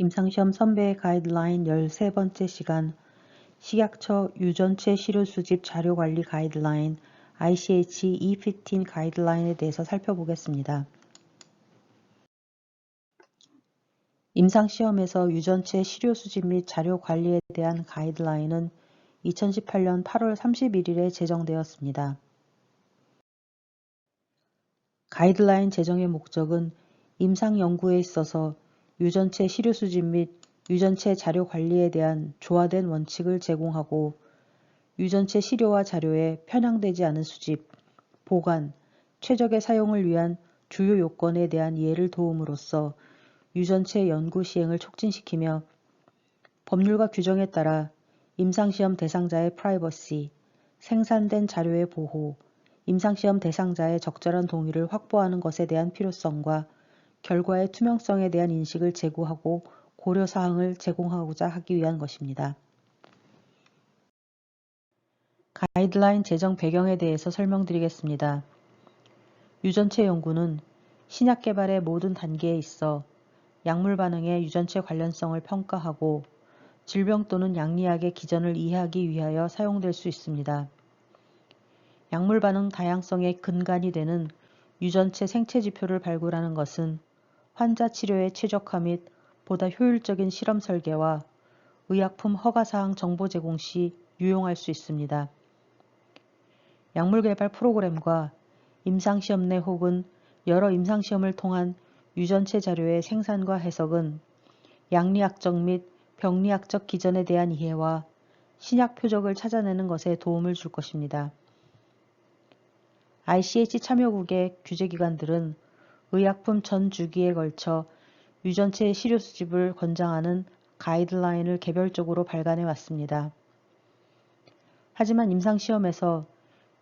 임상시험 선배 가이드라인 13번째 시간 식약처 유전체 시료 수집 자료 관리 가이드라인 ICH E15 가이드라인에 대해서 살펴보겠습니다. 임상시험에서 유전체 시료 수집 및 자료 관리에 대한 가이드라인은 2018년 8월 31일에 제정되었습니다. 가이드라인 제정의 목적은 임상 연구에 있어서 유전체 시료 수집 및 유전체 자료 관리에 대한 조화된 원칙을 제공하고 유전체 시료와 자료에 편향되지 않은 수집, 보관, 최적의 사용을 위한 주요 요건에 대한 이해를 도움으로써 유전체 연구 시행을 촉진시키며 법률과 규정에 따라 임상시험 대상자의 프라이버시, 생산된 자료의 보호, 임상시험 대상자의 적절한 동의를 확보하는 것에 대한 필요성과 결과의 투명성에 대한 인식을 제고하고 고려사항을 제공하고자 하기 위한 것입니다. 가이드라인 제정 배경에 대해서 설명드리겠습니다. 유전체 연구는 신약 개발의 모든 단계에 있어 약물 반응의 유전체 관련성을 평가하고 질병 또는 양리학의 기전을 이해하기 위하여 사용될 수 있습니다. 약물 반응 다양성의 근간이 되는 유전체 생체 지표를 발굴하는 것은 환자 치료에 최적화 및 보다 효율적인 실험 설계와 의약품 허가사항 정보 제공 시 유용할 수 있습니다. 약물 개발 프로그램과 임상시험 내 혹은 여러 임상시험을 통한 유전체 자료의 생산과 해석은 양리학적 및 병리학적 기전에 대한 이해와 신약 표적을 찾아내는 것에 도움을 줄 것입니다. ICH 참여국의 규제기관들은 의약품 전 주기에 걸쳐 유전체 시료 수집을 권장하는 가이드라인을 개별적으로 발간해 왔습니다. 하지만 임상시험에서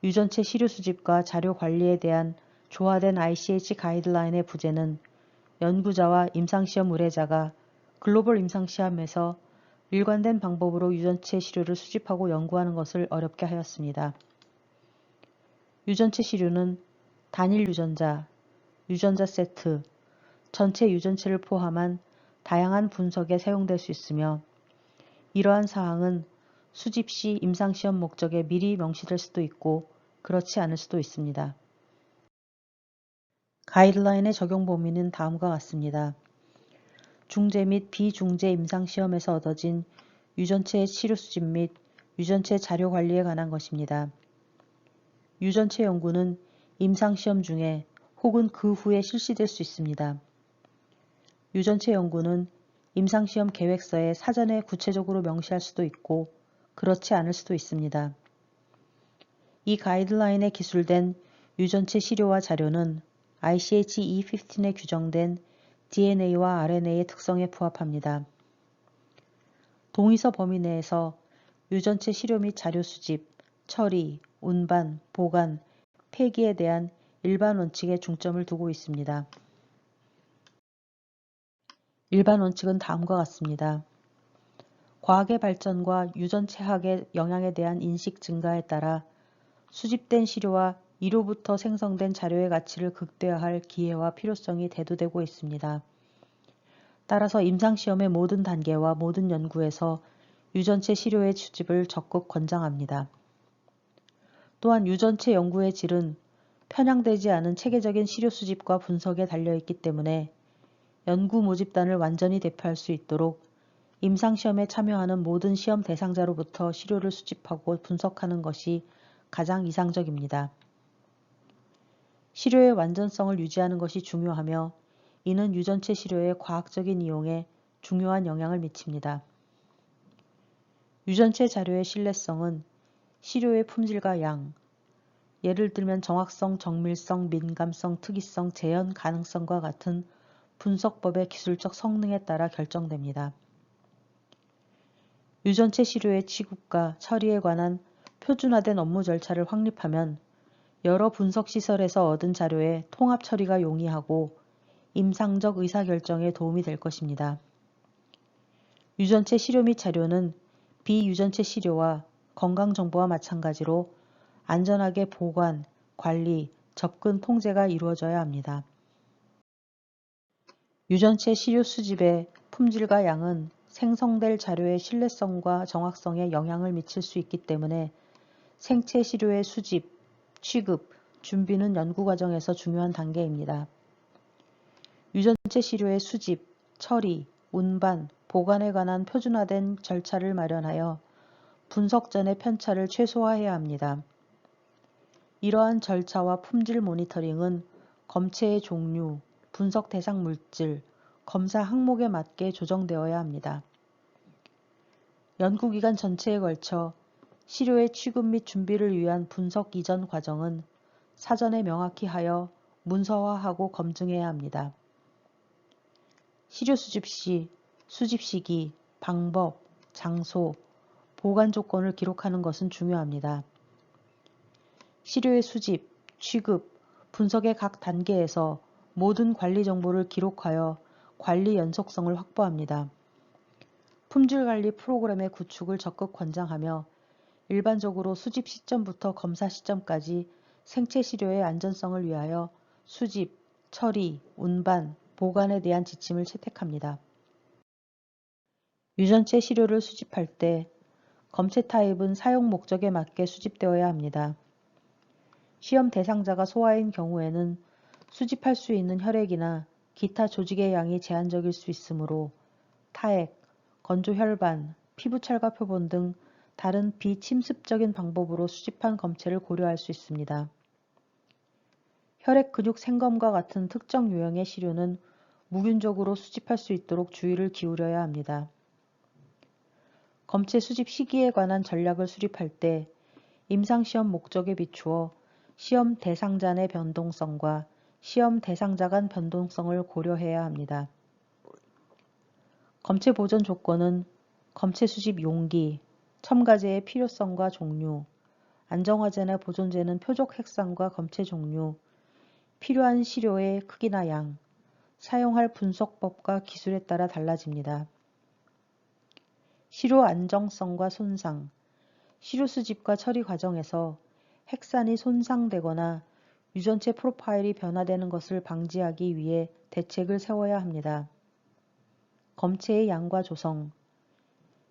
유전체 시료 수집과 자료 관리에 대한 조화된 ICH 가이드라인의 부재는 연구자와 임상시험 의뢰자가 글로벌 임상시험에서 일관된 방법으로 유전체 시료를 수집하고 연구하는 것을 어렵게 하였습니다. 유전체 시료는 단일 유전자, 유전자 세트, 전체 유전체를 포함한 다양한 분석에 사용될 수 있으며 이러한 사항은 수집 시 임상시험 목적에 미리 명시될 수도 있고 그렇지 않을 수도 있습니다. 가이드라인의 적용 범위는 다음과 같습니다. 중재 및 비중재 임상시험에서 얻어진 유전체 치료 수집 및 유전체 자료 관리에 관한 것입니다. 유전체 연구는 임상시험 중에 혹은 그 후에 실시될 수 있습니다. 유전체 연구는 임상시험 계획서에 사전에 구체적으로 명시할 수도 있고 그렇지 않을 수도 있습니다. 이 가이드라인에 기술된 유전체 시료와 자료는 ICH E15에 규정된 DNA와 RNA의 특성에 부합합니다. 동의서 범위 내에서 유전체 시료 및 자료 수집, 처리, 운반, 보관, 폐기에 대한 일반 원칙에 중점을 두고 있습니다. 일반 원칙은 다음과 같습니다. 과학의 발전과 유전체학의 영향에 대한 인식 증가에 따라 수집된 시료와 이로부터 생성된 자료의 가치를 극대화할 기회와 필요성이 대두되고 있습니다. 따라서 임상시험의 모든 단계와 모든 연구에서 유전체 시료의 수집을 적극 권장합니다. 또한 유전체 연구의 질은 편향되지 않은 체계적인 시료 수집과 분석에 달려있기 때문에 연구 모집단을 완전히 대표할 수 있도록 임상시험에 참여하는 모든 시험 대상자로부터 시료를 수집하고 분석하는 것이 가장 이상적입니다. 시료의 완전성을 유지하는 것이 중요하며 이는 유전체 시료의 과학적인 이용에 중요한 영향을 미칩니다. 유전체 자료의 신뢰성은 시료의 품질과 양, 예를 들면 정확성, 정밀성, 민감성, 특이성, 재현 가능성과 같은 분석법의 기술적 성능에 따라 결정됩니다. 유전체 시료의 취급과 처리에 관한 표준화된 업무 절차를 확립하면 여러 분석 시설에서 얻은 자료의 통합 처리가 용이하고 임상적 의사결정에 도움이 될 것입니다. 유전체 시료 및 자료는 비유전체 시료와 건강정보와 마찬가지로 안전하게 보관, 관리, 접근 통제가 이루어져야 합니다. 유전체 시료 수집에 품질과 양은 생성될 자료의 신뢰성과 정확성에 영향을 미칠 수 있기 때문에 생체 시료의 수집, 취급, 준비는 연구 과정에서 중요한 단계입니다. 유전체 시료의 수집, 처리, 운반, 보관에 관한 표준화된 절차를 마련하여 분석 전의 편차를 최소화해야 합니다. 이러한 절차와 품질 모니터링은 검체의 종류, 분석 대상 물질, 검사 항목에 맞게 조정되어야 합니다. 연구기간 전체에 걸쳐 시료의 취급 및 준비를 위한 분석 이전 과정은 사전에 명확히 하여 문서화하고 검증해야 합니다. 시료 수집 시 수집 시기, 방법, 장소, 보관 조건을 기록하는 것은 중요합니다. 시료의 수집, 취급, 분석의 각 단계에서 모든 관리 정보를 기록하여 관리 연속성을 확보합니다. 품질 관리 프로그램의 구축을 적극 권장하며 일반적으로 수집 시점부터 검사 시점까지 생체 시료의 안전성을 위하여 수집, 처리, 운반, 보관에 대한 지침을 채택합니다. 유전체 시료를 수집할 때 검체 타입은 사용 목적에 맞게 수집되어야 합니다. 시험 대상자가 소아인 경우에는 수집할 수 있는 혈액이나 기타 조직의 양이 제한적일 수 있으므로 타액, 건조 혈반, 피부 찰과 표본 등 다른 비침습적인 방법으로 수집한 검체를 고려할 수 있습니다. 혈액 근육 생검과 같은 특정 유형의 시료는 무균적으로 수집할 수 있도록 주의를 기울여야 합니다. 검체 수집 시기에 관한 전략을 수립할 때 임상시험 목적에 비추어 시험 대상자 내 변동성과 시험 대상자 간 변동성을 고려해야 합니다. 검체 보존 조건은 검체 수집 용기, 첨가제의 필요성과 종류, 안정화제나 보존제는 표적 핵상과 검체 종류, 필요한 시료의 크기나 양, 사용할 분석법과 기술에 따라 달라집니다. 시료 안정성과 손상, 시료 수집과 처리 과정에서 핵산이 손상되거나 유전체 프로파일이 변화되는 것을 방지하기 위해 대책을 세워야 합니다. 검체의 양과 조성,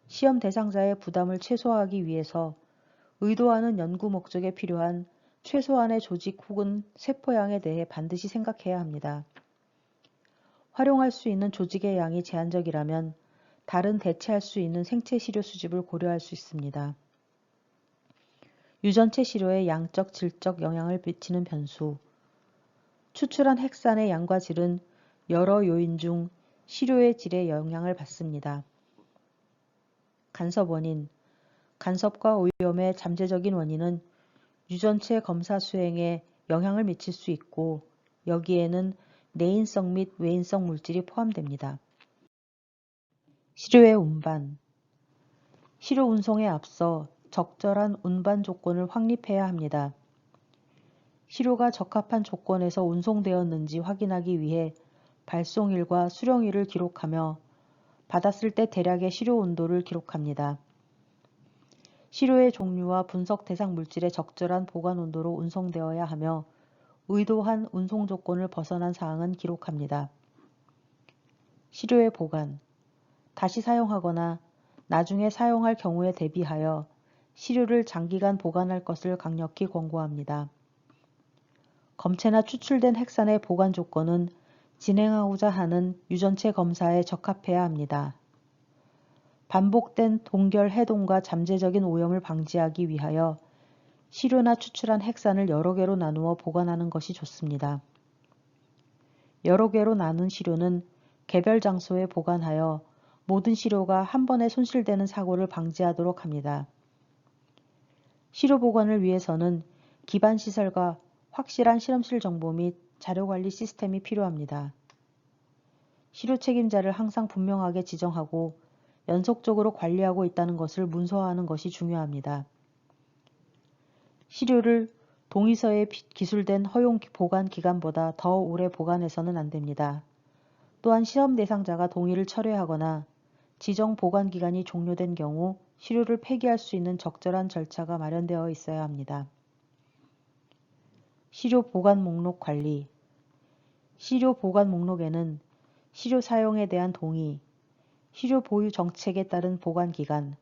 시험 대상자의 부담을 최소화하기 위해서 의도하는 연구 목적에 필요한 최소한의 조직 혹은 세포양에 대해 반드시 생각해야 합니다. 활용할 수 있는 조직의 양이 제한적이라면 다른 대체할 수 있는 생체 시료 수집을 고려할 수 있습니다. 유전체 시료에 양적, 질적 영향을 미치는 변수 추출한 핵산의 양과 질은 여러 요인 중 시료의 질에 영향을 받습니다. 간섭 원인 간섭과 오염의 잠재적인 원인은 유전체 검사 수행에 영향을 미칠 수 있고 여기에는 내인성 및 외인성 물질이 포함됩니다. 시료의 운반 시료 운송에 앞서 적절한 운반 조건을 확립해야 합니다. 시료가 적합한 조건에서 운송되었는지 확인하기 위해 발송일과 수령일을 기록하며 받았을 때 대략의 시료 온도를 기록합니다. 시료의 종류와 분석 대상 물질의 적절한 보관 온도로 운송되어야 하며 의도한 운송 조건을 벗어난 사항은 기록합니다. 시료의 보관 다시 사용하거나 나중에 사용할 경우에 대비하여 시료를 장기간 보관할 것을 강력히 권고합니다. 검체나 추출된 핵산의 보관 조건은 진행하고자 하는 유전체 검사에 적합해야 합니다. 반복된 동결 해동과 잠재적인 오염을 방지하기 위하여 시료나 추출한 핵산을 여러 개로 나누어 보관하는 것이 좋습니다. 여러 개로 나눈 시료는 개별 장소에 보관하여 모든 시료가 한 번에 손실되는 사고를 방지하도록 합니다. 시료 보관을 위해서는 기반 시설과 확실한 실험실 정보 및 자료관리 시스템이 필요합니다. 시료 책임자를 항상 분명하게 지정하고 연속적으로 관리하고 있다는 것을 문서화하는 것이 중요합니다. 시료를 동의서에 기술된 허용 보관 기간보다 더 오래 보관해서는 안 됩니다. 또한 시험 대상자가 동의를 철회하거나 지정 보관 기간이 종료된 경우 시료를 폐기할 수 있는 적절한 절차가 마련되어 있어야 합니다. 시료 보관 목록 관리 시료 보관 목록에는 시료 사용에 대한 동의, 시료 보유 정책에 따른 보관 기간,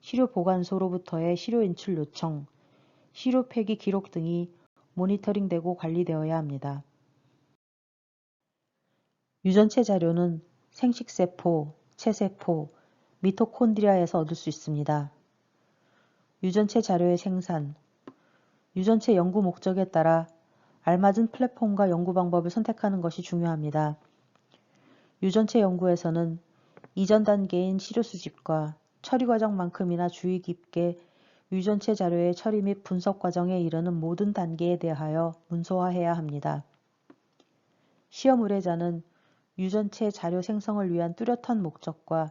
시료 보관소로부터의 시료 인출 요청, 시료 폐기 기록 등이 모니터링되고 관리되어야 합니다. 유전체 자료는 생식세포, 체세포, 미토콘드리아에서 얻을 수 있습니다. 유전체 자료의 생산, 유전체 연구 목적에 따라 알맞은 플랫폼과 연구 방법을 선택하는 것이 중요합니다. 유전체 연구에서는 이전 단계인 시료 수집과 처리 과정만큼이나 주의 깊게 유전체 자료의 처리 및 분석 과정에 이르는 모든 단계에 대하여 문서화해야 합니다. 시험 의뢰자는 유전체 자료 생성을 위한 뚜렷한 목적과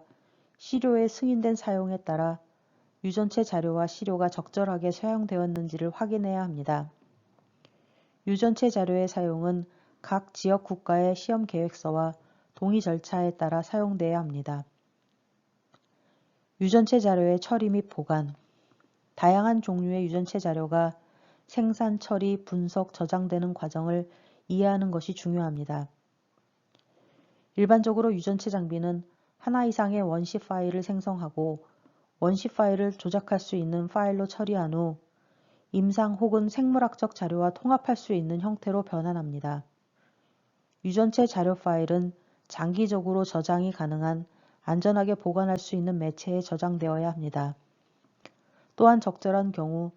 시료의 승인된 사용에 따라 유전체 자료와 시료가 적절하게 사용되었는지를 확인해야 합니다. 유전체 자료의 사용은 각 지역 국가의 시험 계획서와 동의 절차에 따라 사용돼야 합니다. 유전체 자료의 처리 및 보관 다양한 종류의 유전체 자료가 생산, 처리, 분석, 저장되는 과정을 이해하는 것이 중요합니다. 일반적으로 유전체 장비는 하나 이상의 원시 파일을 생성하고 원시 파일을 조작할 수 있는 파일로 처리한 후 임상 혹은 생물학적 자료와 통합할 수 있는 형태로 변환합니다. 유전체 자료 파일은 장기적으로 저장이 가능한 안전하게 보관할 수 있는 매체에 저장되어야 합니다. 또한 적절한 경우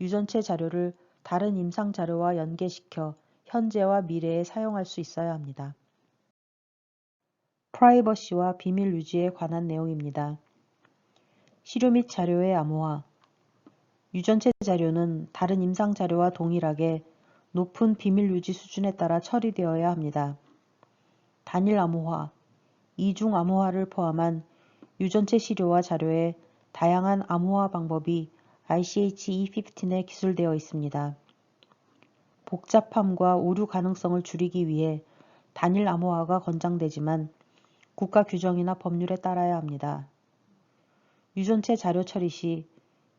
유전체 자료를 다른 임상 자료와 연계시켜 현재와 미래에 사용할 수 있어야 합니다. 프라이버시와 비밀 유지에 관한 내용입니다. 시료 및 자료의 암호화 유전체 자료는 다른 임상 자료와 동일하게 높은 비밀 유지 수준에 따라 처리되어야 합니다. 단일 암호화, 이중 암호화를 포함한 유전체 시료와 자료의 다양한 암호화 방법이 ICH E15에 기술되어 있습니다. 복잡함과 오류 가능성을 줄이기 위해 단일 암호화가 권장되지만 국가 규정이나 법률에 따라야 합니다. 유전체 자료 처리 시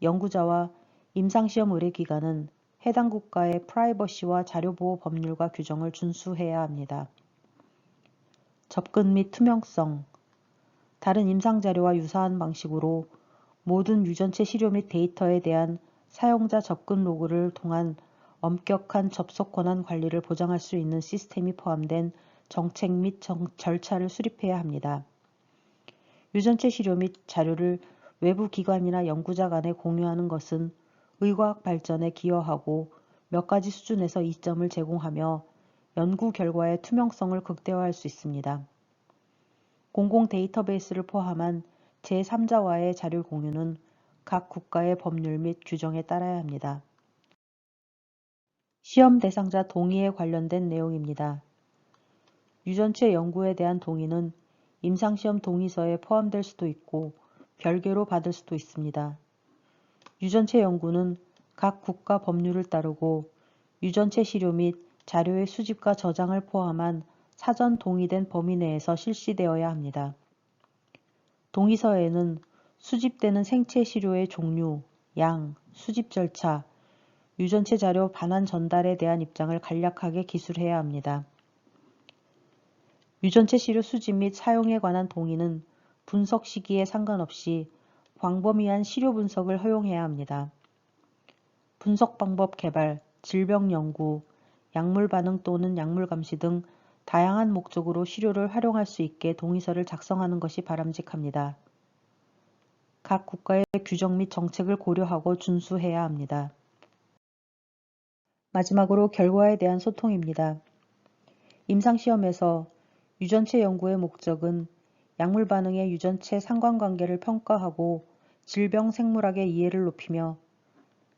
연구자와 임상시험 의뢰 기관은 해당 국가의 프라이버시와 자료보호 법률과 규정을 준수해야 합니다. 접근 및 투명성 다른 임상자료와 유사한 방식으로 모든 유전체 시료 및 데이터에 대한 사용자 접근 로그를 통한 엄격한 접속 권한 관리를 보장할 수 있는 시스템이 포함된 정책 및 정, 절차를 수립해야 합니다. 유전체 시료 및 자료를 외부 기관이나 연구자 간에 공유하는 것은 의과학 발전에 기여하고 몇 가지 수준에서 이점을 제공하며 연구 결과의 투명성을 극대화할 수 있습니다. 공공 데이터베이스를 포함한 제3자와의 자료 공유는 각 국가의 법률 및 규정에 따라야 합니다. 시험 대상자 동의에 관련된 내용입니다. 유전체 연구에 대한 동의는 임상시험 동의서에 포함될 수도 있고 별개로 받을 수도 있습니다. 유전체 연구는 각 국가 법률을 따르고 유전체 시료 및 자료의 수집과 저장을 포함한 사전 동의된 범위 내에서 실시되어야 합니다. 동의서에는 수집되는 생체 시료의 종류, 양, 수집 절차, 유전체 자료 반환 전달에 대한 입장을 간략하게 기술해야 합니다. 유전체 시료 수집 및 사용에 관한 동의는 분석 시기에 상관없이 광범위한 시료 분석을 허용해야 합니다. 분석 방법 개발, 질병 연구, 약물 반응 또는 약물 감시 등 다양한 목적으로 시료를 활용할 수 있게 동의서를 작성하는 것이 바람직합니다. 각 국가의 규정 및 정책을 고려하고 준수해야 합니다. 마지막으로 결과에 대한 소통입니다. 임상시험에서 유전체 연구의 목적은 약물 반응의 유전체 상관관계를 평가하고 질병 생물학의 이해를 높이며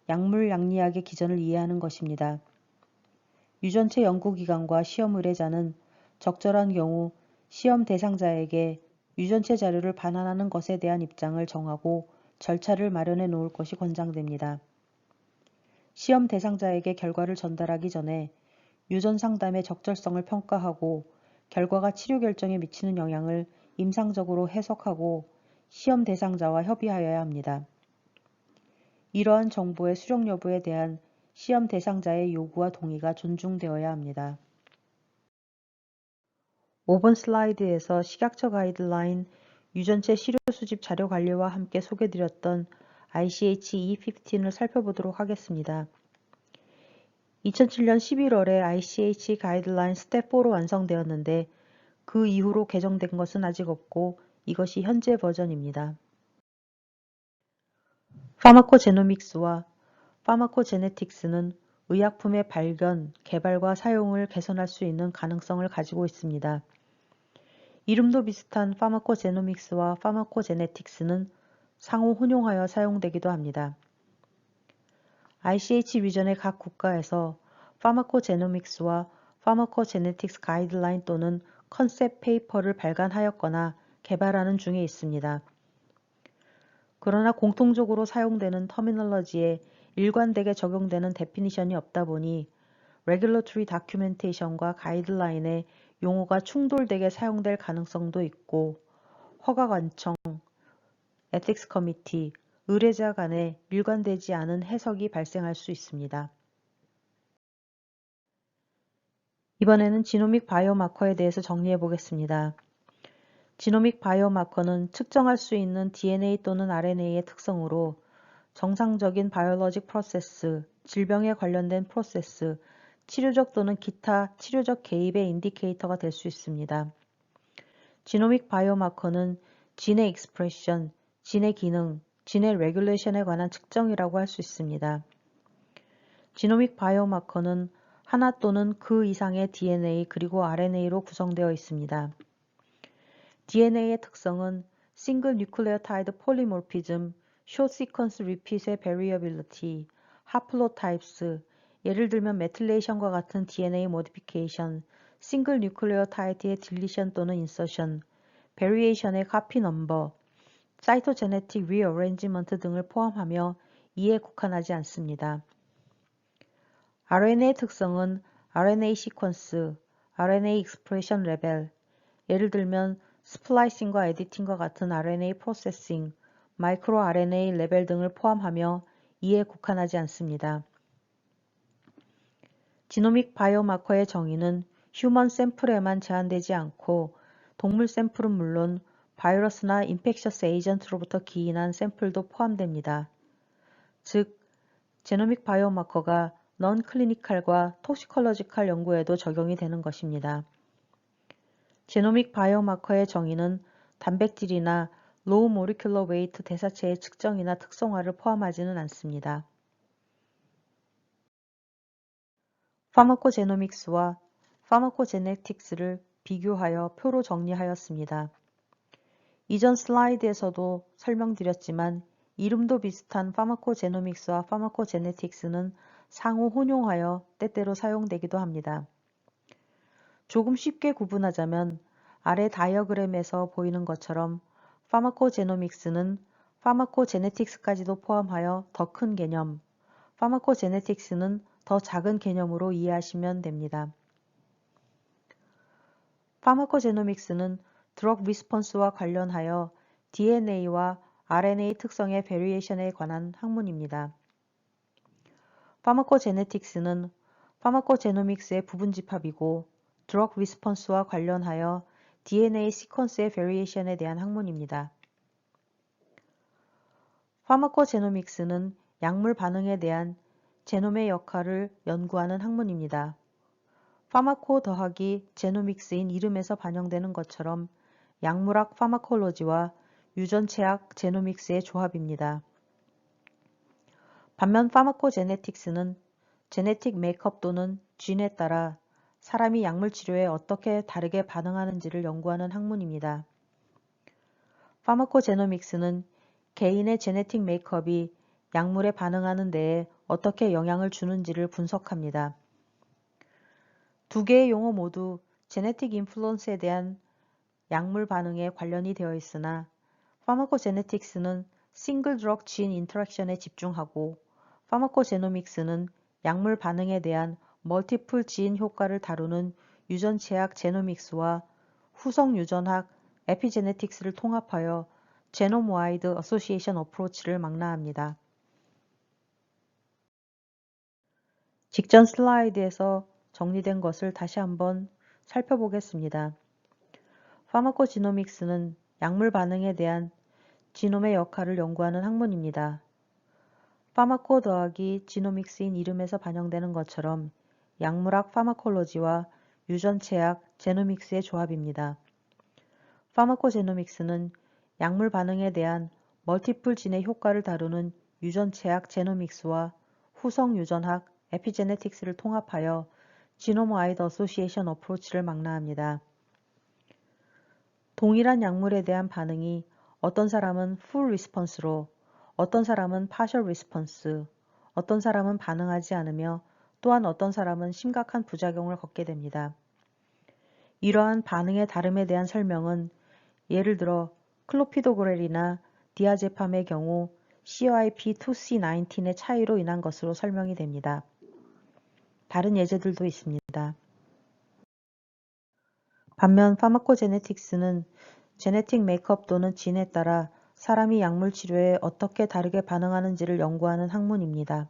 약물 양리학의 기전을 이해하는 것입니다. 유전체 연구기관과 시험 의뢰자는 적절한 경우 시험 대상자에게 유전체 자료를 반환하는 것에 대한 입장을 정하고 절차를 마련해 놓을 것이 권장됩니다. 시험 대상자에게 결과를 전달하기 전에 유전 상담의 적절성을 평가하고 결과가 치료 결정에 미치는 영향을 임상적으로 해석하고 시험 대상자와 협의하여야 합니다. 이러한 정보의 수령 여부에 대한 시험 대상자의 요구와 동의가 존중되어야 합니다. 5번 슬라이드에서 식약처 가이드라인 유전체 시료 수집 자료 관리와 함께 소개드렸던 ICH E15을 살펴보도록 하겠습니다. 2007년 11월에 ICH 가이드라인 스텝 4로 완성되었는데 그 이후로 개정된 것은 아직 없고 이것이 현재 버전입니다. 파마코제노믹스와 파마코제네틱스는 의약품의 발견, 개발과 사용을 개선할 수 있는 가능성을 가지고 있습니다. 이름도 비슷한 파마코제노믹스와 파마코제네틱스는 상호 혼용하여 사용되기도 합니다. ICH 위전의 각 국가에서 파마코제노믹스와 파마코제네틱스 가이드라인 또는 컨셉 페이퍼를 발간하였거나 개발하는 중에 있습니다. 그러나 공통적으로 사용되는 터미널러지에 일관되게 적용되는 데피니션이 없다 보니 레귤러토리 다큐멘테이션과 가이드라인의 용어가 충돌되게 사용될 가능성도 있고 허가 관청, 에틱스 커미티, 의뢰자 간에 일관되지 않은 해석이 발생할 수 있습니다. 이번에는 지노믹 바이오마커에 대해서 정리해 보겠습니다. 지노믹 바이오마커는 측정할 수 있는 DNA 또는 RNA의 특성으로 정상적인 바이올로직 프로세스, 질병에 관련된 프로세스, 치료적 또는 기타 치료적 개입의 인디케이터가 될 수 있습니다. 지노믹 바이오마커는 진의 익스프레션, 진의 기능, 진의 레귤레이션에 관한 측정이라고 할 수 있습니다. 지노믹 바이오마커는 하나 또는 그 이상의 DNA 그리고 RNA로 구성되어 있습니다. DNA의 특성은 싱글 뉴클레오타이드 폴리모피즘, 쇼 시퀀스 리핏의 베리어빌리티, 하플로타입스, 예를 들면 메틸레이션과 같은 DNA 모디피케이션, 싱글 뉴클레오타이드의 딜리션 또는 인서션, 베리에이션의 카피 넘버, 사이토제네틱 리어레인지먼트 등을 포함하며 이에 국한하지 않습니다. RNA의 특성은 RNA 시퀀스, RNA 익스프레션 레벨, 예를 들면 스플라이싱과 에디팅과 같은 RNA 프로세싱, 마이크로 RNA 레벨 등을 포함하며 이에 국한하지 않습니다. 지노믹 바이오마커의 정의는 휴먼 샘플에만 제한되지 않고 동물 샘플은 물론 바이러스나 인펙셔스 에이전트로부터 기인한 샘플도 포함됩니다. 즉, 제노믹 바이오마커가 넌 클리니칼과 톡시컬러지칼 연구에도 적용이 되는 것입니다. 제노믹 바이오마커의 정의는 단백질이나 로우 모리큘러 웨이트 대사체의 측정이나 특성화를 포함하지는 않습니다. 파마코제노믹스와 파마코제네틱스를 비교하여 표로 정리하였습니다. 이전 슬라이드에서도 설명드렸지만 이름도 비슷한 파마코제노믹스와 파마코제네틱스는 상호 혼용하여 때때로 사용되기도 합니다. 조금 쉽게 구분하자면 아래 다이어그램에서 보이는 것처럼 파마코제노믹스는 파마코제네틱스까지도 포함하여 더 큰 개념, 파마코제네틱스는 더 작은 개념으로 이해하시면 됩니다. 파마코제노믹스는 드럭 리스폰스와 관련하여 DNA와 RNA 특성의 베리에이션에 관한 학문입니다. 파마코제네틱스는 파마코제노믹스의 부분 집합이고 드럭 리스폰스와 관련하여 DNA 시퀀스의 베리에이션에 대한 학문입니다. 파마코제노믹스는 약물 반응에 대한 제놈의 역할을 연구하는 학문입니다. 파마코 더하기 제노믹스인 이름에서 반영되는 것처럼 약물학 파마콜로지와 유전체학 제노믹스의 조합입니다. 반면 파마코제네틱스는 제네틱 메이크업 또는 쥔에 따라 사람이 약물 치료에 어떻게 다르게 반응하는지를 연구하는 학문입니다. 파마코제노믹스는 개인의 제네틱 메이크업이 약물에 반응하는 데에 어떻게 영향을 주는지를 분석합니다. 두 개의 용어 모두 제네틱 인플루언스에 대한 약물 반응에 관련이 되어 있으나 파마코제네틱스는 싱글 드럭 진 인터랙션에 집중하고 파마코제노믹스는 약물 반응에 대한 멀티플 지인 효과를 다루는 유전체학 제노믹스와 후성 유전학 에피제네틱스를 통합하여 제노 와이드 어소시에이션 어프로치를 망라합니다. 직전 슬라이드에서 정리된 것을 다시 한번 살펴보겠습니다. 파마코지노믹스는 약물 반응에 대한 지놈의 역할을 연구하는 학문입니다. 파마코 더하기 지노믹스인 이름에서 반영되는 것처럼 약물학 파마콜로지와 유전체학 제노믹스의 조합입니다. 파마코제노믹스는 약물 반응에 대한 멀티플 진의 효과를 다루는 유전체학 제노믹스와 후성 유전학 에피제네틱스를 통합하여 지노모 아이드 어소시에이션 어프로치를 망라합니다. 동일한 약물에 대한 반응이 어떤 사람은 full response로 어떤 사람은 partial response, 어떤 사람은 반응하지 않으며 또한 어떤 사람은 심각한 부작용을 겪게 됩니다. 이러한 반응의 다름에 대한 설명은 예를 들어 클로피도그렐이나 디아제팜의 경우 CYP2C19의 차이로 인한 것으로 설명이 됩니다. 다른 예제들도 있습니다. 반면 파마코제네틱스는 제네틱 메이크업 또는 진에 따라 사람이 약물 치료에 어떻게 다르게 반응하는지를 연구하는 학문입니다.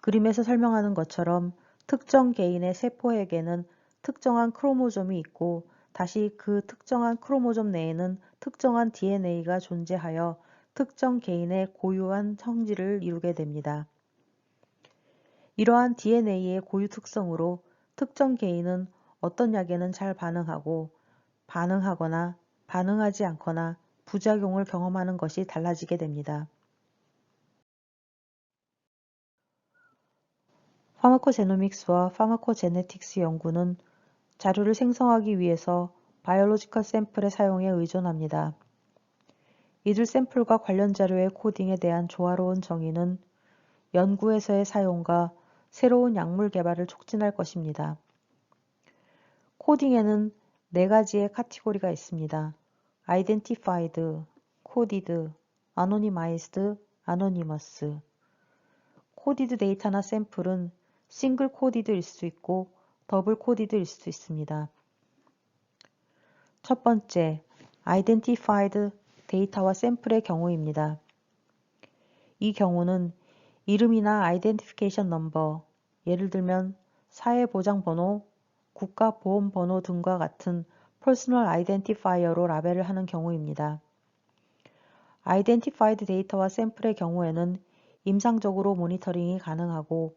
그림에서 설명하는 것처럼 특정 개인의 세포에게는 특정한 크로모점이 있고 다시 그 특정한 크로모점 내에는 특정한 DNA가 존재하여 특정 개인의 고유한 성질을 이루게 됩니다. 이러한 DNA의 고유 특성으로 특정 개인은 어떤 약에는 잘 반응하고 반응하거나 반응하지 않거나 부작용을 경험하는 것이 달라지게 됩니다. 파마코제노믹스와 파마코제네틱스 연구는 자료를 생성하기 위해서 바이올로지컬 샘플의 사용에 의존합니다. 이들 샘플과 관련 자료의 코딩에 대한 조화로운 정의는 연구에서의 사용과 새로운 약물 개발을 촉진할 것입니다. 코딩에는 네 가지의 카테고리가 있습니다. identified, coded, anonymized, anonymous. 코디드 데이터나 샘플은 싱글 코디드일 수 있고 더블 코디드일 수 있습니다. 첫 번째, identified 데이터와 샘플의 경우입니다. 이 경우는 이름이나 identification number, 예를 들면 사회보장번호, 국가보험번호 등과 같은 personal identifier로 라벨을 하는 경우입니다. identified 데이터와 샘플의 경우에는 임상적으로 모니터링이 가능하고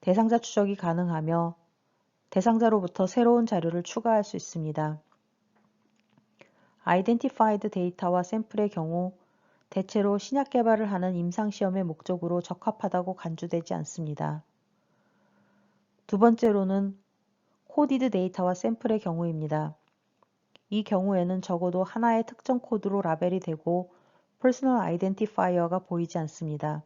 대상자 추적이 가능하며 대상자로부터 새로운 자료를 추가할 수 있습니다. identified 데이터와 샘플의 경우 대체로 신약 개발을 하는 임상시험의 목적으로 적합하다고 간주되지 않습니다. 두 번째로는 코디드 데이터와 샘플의 경우입니다. 이 경우에는 적어도 하나의 특정 코드로 라벨이 되고 퍼스널 아이덴티파이어가 보이지 않습니다.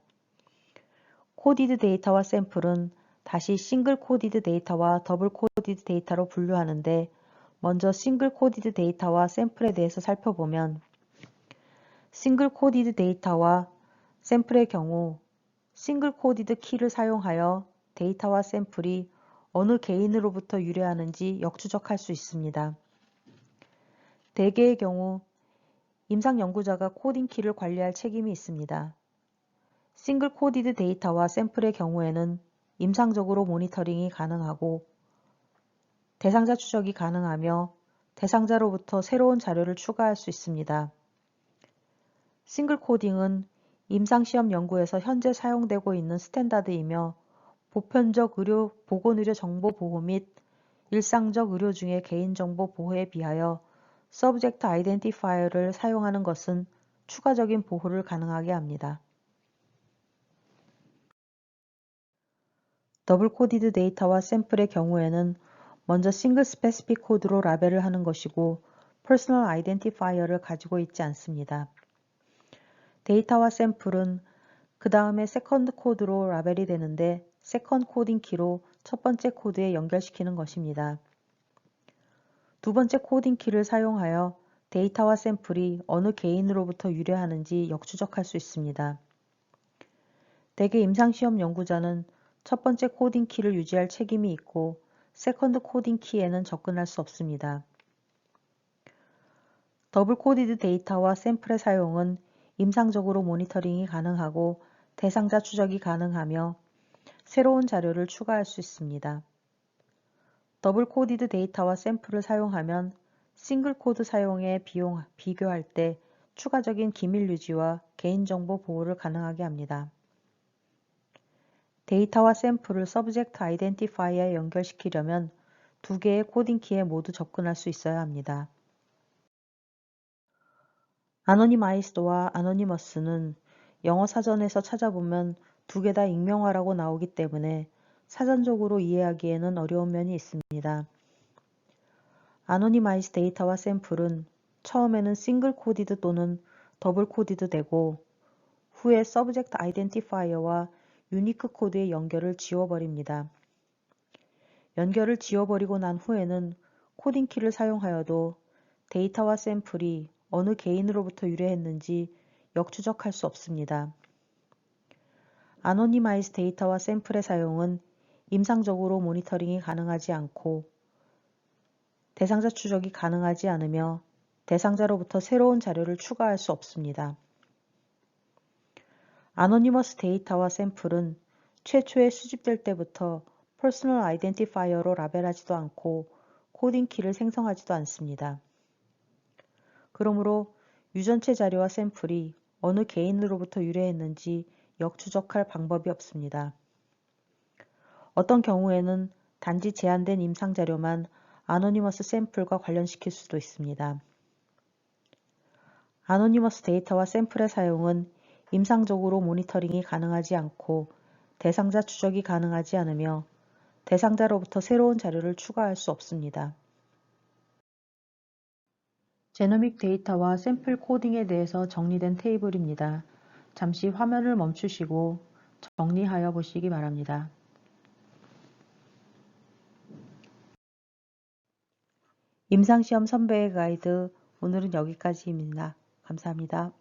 코디드 데이터와 샘플은 다시 싱글 코디드 데이터와 더블 코디드 데이터로 분류하는데 먼저 싱글 코디드 데이터와 샘플에 대해서 살펴보면 싱글 코디드 데이터와 샘플의 경우 싱글 코디드 키를 사용하여 데이터와 샘플이 어느 개인으로부터 유래하는지 역추적할 수 있습니다. 대개의 경우 임상 연구자가 코딩 키를 관리할 책임이 있습니다. 싱글 코디드 데이터와 샘플의 경우에는 임상적으로 모니터링이 가능하고 대상자 추적이 가능하며 대상자로부터 새로운 자료를 추가할 수 있습니다. 싱글 코딩은 임상시험 연구에서 현재 사용되고 있는 스탠다드이며 보편적 의료, 보건의료 정보 보호 및 일상적 의료 중의 개인정보 보호에 비하여 서브젝트 아이덴티파이어를 사용하는 것은 추가적인 보호를 가능하게 합니다. 더블 코디드 데이터와 샘플의 경우에는 먼저 싱글 스페시픽 코드로 라벨을 하는 것이고 퍼스널 아이덴티파이어를 가지고 있지 않습니다. 데이터와 샘플은 그 다음에 세컨드 코드로 라벨이 되는데 세컨 코딩 키로 첫 번째 코드에 연결시키는 것입니다. 두 번째 코딩 키를 사용하여 데이터와 샘플이 어느 개인으로부터 유래하는지 역추적할 수 있습니다. 대개 임상시험 연구자는 첫 번째 코딩 키를 유지할 책임이 있고 세컨드 코딩 키에는 접근할 수 없습니다. 더블 코디드 데이터와 샘플의 사용은 임상적으로 모니터링이 가능하고 대상자 추적이 가능하며 새로운 자료를 추가할 수 있습니다. 더블 코디드 데이터와 샘플을 사용하면 싱글 코드 사용에 비용, 비교할 때 추가적인 기밀 유지와 개인정보 보호를 가능하게 합니다. 데이터와 샘플을 서브젝트 아이덴티파이어에 연결시키려면 두 개의 코딩 키에 모두 접근할 수 있어야 합니다. 아노니마이스드와 아노니머스는 영어 사전에서 찾아보면 두 개 다 익명화라고 나오기 때문에 사전적으로 이해하기에는 어려운 면이 있습니다. 아노니마이즈 데이터와 샘플은 처음에는 싱글 코디드 또는 더블 코디드 되고 후에 서브젝트 아이덴티파이어와 유니크 코드의 연결을 지워버립니다. 연결을 지워버리고 난 후에는 코딩 키를 사용하여도 데이터와 샘플이 어느 개인으로부터 유래했는지 역추적할 수 없습니다. 아노니마이즈 데이터와 샘플의 사용은 임상적으로 모니터링이 가능하지 않고 대상자 추적이 가능하지 않으며 대상자로부터 새로운 자료를 추가할 수 없습니다. 아노니머스 데이터와 샘플은 최초에 수집될 때부터 퍼스널 아이덴티파이어로 라벨하지도 않고 코딩 키를 생성하지도 않습니다. 그러므로 유전체 자료와 샘플이 어느 개인으로부터 유래했는지 역추적할 방법이 없습니다. 어떤 경우에는 단지 제한된 임상 자료만 아노니머스 샘플과 관련시킬 수도 있습니다. 아노니머스 데이터와 샘플의 사용은 임상적으로 모니터링이 가능하지 않고 대상자 추적이 가능하지 않으며 대상자로부터 새로운 자료를 추가할 수 없습니다. 제노믹 데이터와 샘플 코딩에 대해서 정리된 테이블입니다. 잠시 화면을 멈추시고 정리하여 보시기 바랍니다. 임상시험 선배의 가이드 오늘은 여기까지입니다. 감사합니다.